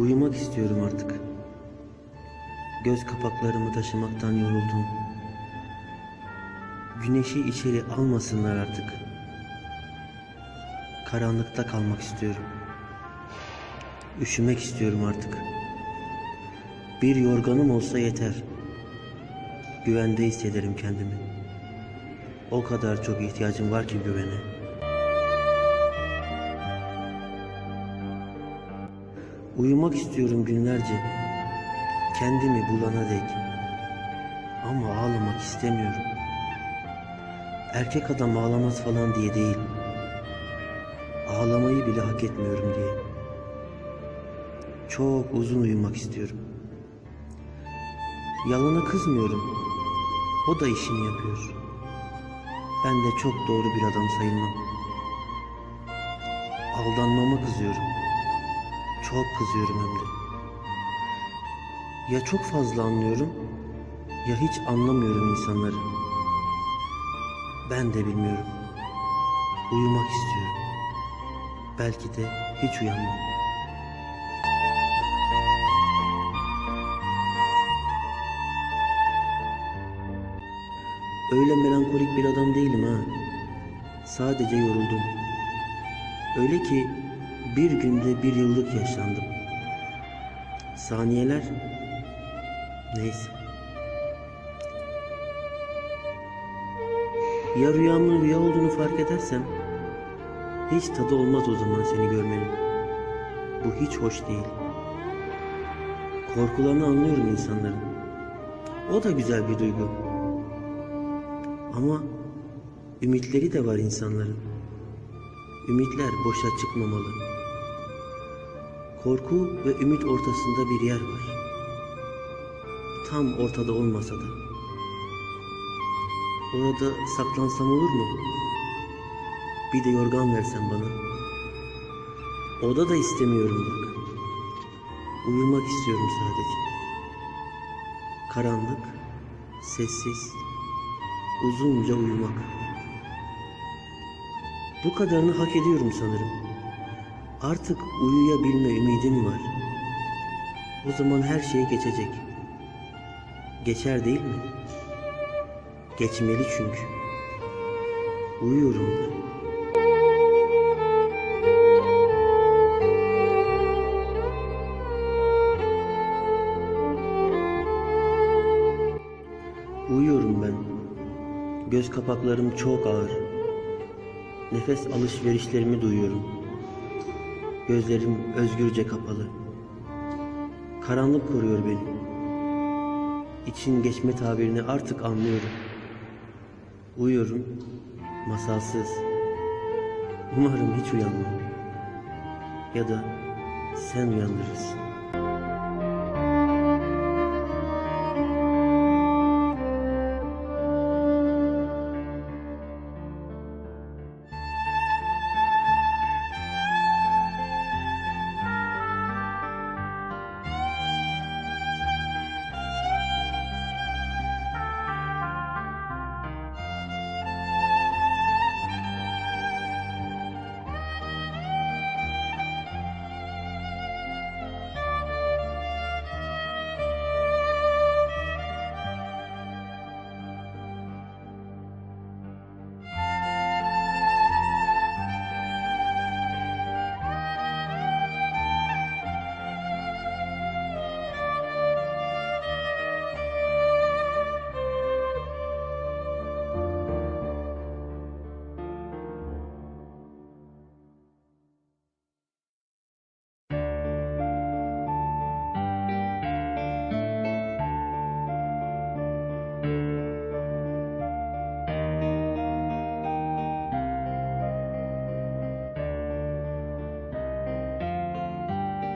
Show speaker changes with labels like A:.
A: Uyumak istiyorum artık. Göz kapaklarımı taşımaktan yoruldum. Güneşi içeri almasınlar artık. Karanlıkta kalmak istiyorum. Üşümek istiyorum artık. Bir yorganım olsa yeter. Güvende hissederim kendimi. O kadar çok ihtiyacım var ki güvene. Uyumak istiyorum günlerce. Kendimi bulana dek. Ama ağlamak istemiyorum. Erkek adam ağlamaz falan diye değil. Ağlamayı bile hak etmiyorum diye. Çok uzun uyumak istiyorum. Yalana kızmıyorum. O da işini yapıyor. Ben de çok doğru bir adam sayılmam. Aldanmama kızıyorum. Çok kızıyorum hem de. Ya çok fazla anlıyorum ya hiç anlamıyorum insanları. Ben de bilmiyorum. Uyumak istiyorum. Belki de hiç uyanmam. Öyle melankolik bir adam değilim ha. Sadece yoruldum. Öyle ki bir günde bir yıllık yaşlandım. Saniyeler neyse. Ya rüyamın rüya olduğunu fark edersem hiç tadı olmaz o zaman seni görmenin. Bu hiç hoş değil. Korkularını anlıyorum insanların. O da güzel bir duygu. Ama ümitleri de var insanların. Ümitler boşa çıkmamalı. Korku ve ümit ortasında bir yer var. Tam ortada olmasa da. Orada saklansam olur mu? Bir de yorgan versen bana. Oda da istemiyorum bak. Uyumak istiyorum sadece. Karanlık, sessiz, uzunca uyumak. Bu kadarını hak ediyorum sanırım. Artık uyuyabilme ümidim var. O zaman her şey geçecek. Geçer değil mi? Geçmeli çünkü. Uyuyorum ben. Uyuyorum ben. Göz kapaklarım çok ağır. Nefes alışverişlerimi duyuyorum. Gözlerim özgürce kapalı. Karanlık koruyor beni. İçin geçme tabirini artık anlıyorum. Uyuyorum, masalsız. Umarım hiç uyanmam. Ya da sen uyandırırsın.